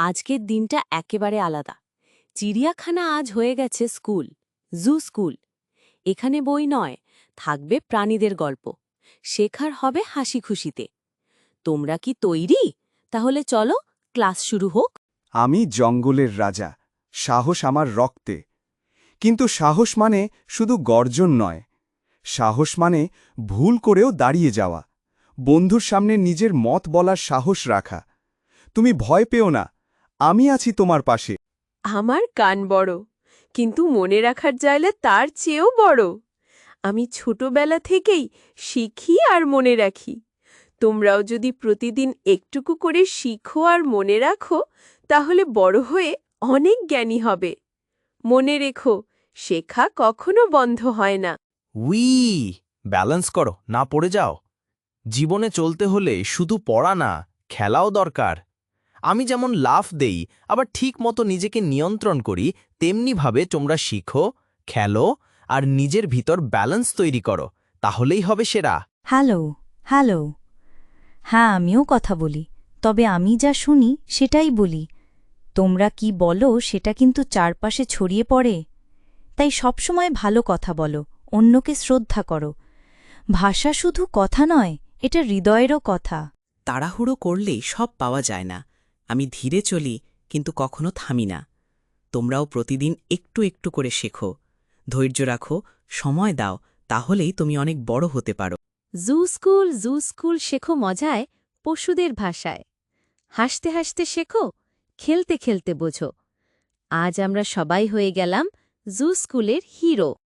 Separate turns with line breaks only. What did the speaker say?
আজকের দিনটা একেবারে আলাদা। চিড়িয়াখানা আজ হয়ে গেছে স্কুল, জু স্কুল। এখানে বই নয়, থাকবে প্রাণীদের গল্প। শেখার হবে হাসি খুশিতে তোমরা কি তৈরি? তাহলে চলো, ক্লাস শুরু হোক।
আমি জঙ্গলের রাজা, সাহস আমার রক্তে। কিন্তু সাহস মানে শুধু গর্জন নয়। সাহস মানে ভুল করেও দাঁড়িয়ে যাওয়া। বন্ধুর সামনে নিজের মত বলার সাহস রাখা। তুমি ভয় পেও না আমি আছি তোমার পাশে।
আমার কান বড় কিন্তু মনে রাখার জায়গা তার চেয়েও বড়। আমি ছোটবেলা থেকেই শিখি আর মনে রাখি। তোমরাও যদি প্রতিদিন একটুকু করে শিখো আর মনে রাখো তাহলে বড় হয়ে অনেক জ্ঞানী হবে। মনে রেখো শেখা কখনো বন্ধ হয় না।
উই ব্যালেন্স করো না পড়ে যাও। জীবনে চলতে হলে শুধু পড়া না খেলাও দরকার। আমি যেমন লাফ দেই আবার ঠিক মতো নিজেকে নিয়ন্ত্রণ করি তেমনিভাবে তোমরা শিখো খেলো আর নিজের ভিতর ব্যালেন্স তৈরি করো তাহলেই হবে সেরা।
হ্যালো হ্যালো হ্যাঁ আমিও কথা বলি তবে আমি যা শুনি সেটাই বলি। তোমরা কি বলো সেটা কিন্তু চারপাশে ছড়িয়ে পড়ে? তাই সবসময় ভালো কথা বলো অন্যকে শ্রদ্ধা করো। ভাষা শুধু কথা নয় এটা হৃদয়েরও কথা।
তাড়াহুড়ো করলেই সব পাওয়া যায় না। আমি ধীরে চলি, কিন্তু কখনো থামি না। তোমরাও প্রতিদিন একটু একটু করে শেখো। ধৈর্য রাখো, সময় দাও, তাহলেই তুমি অনেক বড় হতে পারো।
জু স্কুল জু স্কুল শেখো মজায়, পশুদের ভাষায়। হাসতে হাসতে শেখো, খেলতে খেলতে বোঝো। আজ আমরা সবাই হয়ে গেলাম জু স্কুলের হিরো।